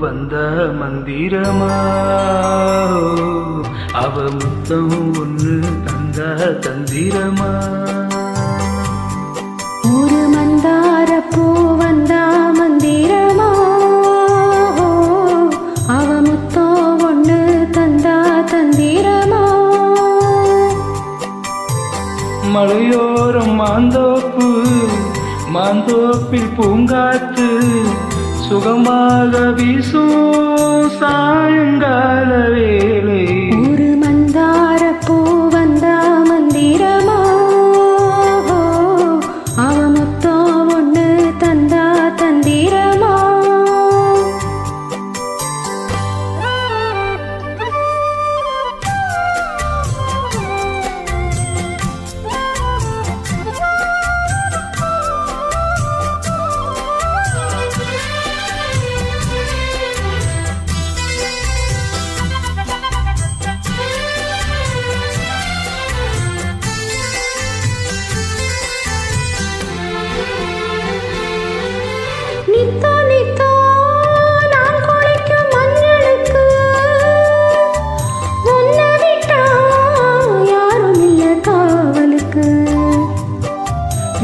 வந்த மந்திரமா? அவ முத்தம் ஒன்று தந்த தந்திரமா? ஒரு மந்தார பூ வந்தா மந்திரமா? அவ முத்தோ ஒண்ணு தந்தா தந்திரமா? மலையோரம் மாந்தோப்பு மாந்தோப்பில் பூங்காத்து சுகமாக வீசும் சாயங்கால வேலை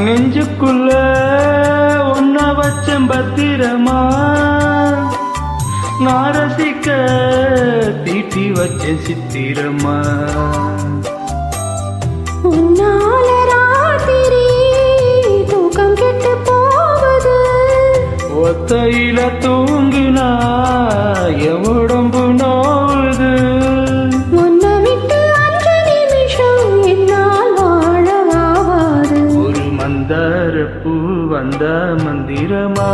நெஞ்சுக்குள்ள ஒன்ன வச்சம் பத்திரமா? நான் ரசிக்க தீட்டி வச்ச சித்திரமா? உன்னால ராத்திரி தூக்கம் கெட்டு போவது. ஒத்தையில தூங்கினா வந்த மந்திரமா?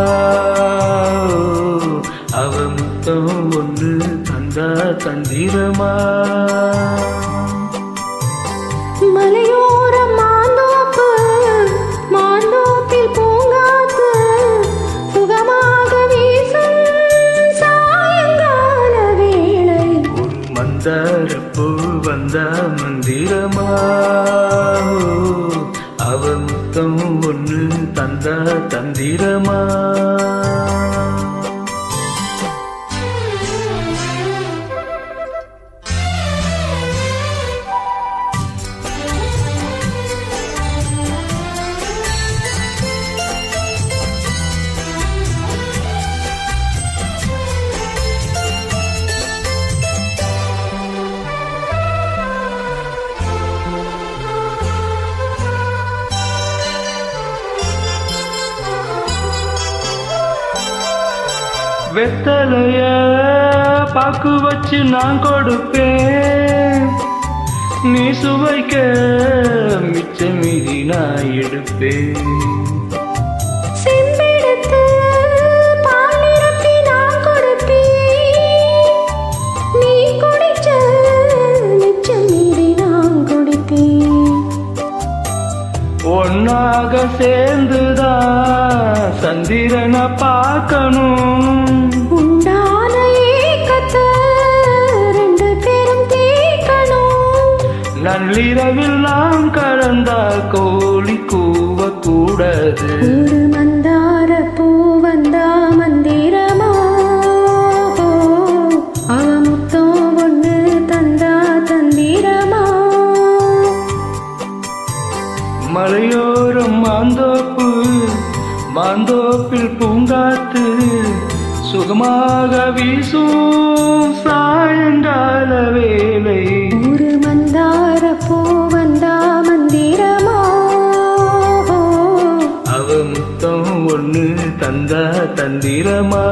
அவ முத்தம் ஒன்று தந்த தந்திரமா? மலையோரம் மாந்தோப்பு மாந்தோப்பில் பூங்காத்து சுகமாக சாயங்கால வேளை. வந்த மந்திரமா? முத்தம் ஒன்று தந்த தந்திரமா? வெத்தலைய பாக்கு வச்சு நான் கொடுப்பேன். நீ சுவைக்க மிச்ச மீதி நான் எடுப்பேன். செம்பெடுத்து சந்திரனை பார்க்கணும். உண்டான ஏக்கத்தை ரெண்டு பேரும் தீர்க்கணும். நள்ளிரவில் நாம் கலந்தால் கோழி கூவக்கூடாது. ஒரு மந்தார மாந்தோப்பில் பூங்காத்து சுகமாக வீசும் சாயங்கால வேலை ஒரு மந்தார பூ வந்தா மந்திரமா? அவ முத்தம் ஒன்று தந்த தந்திரமா?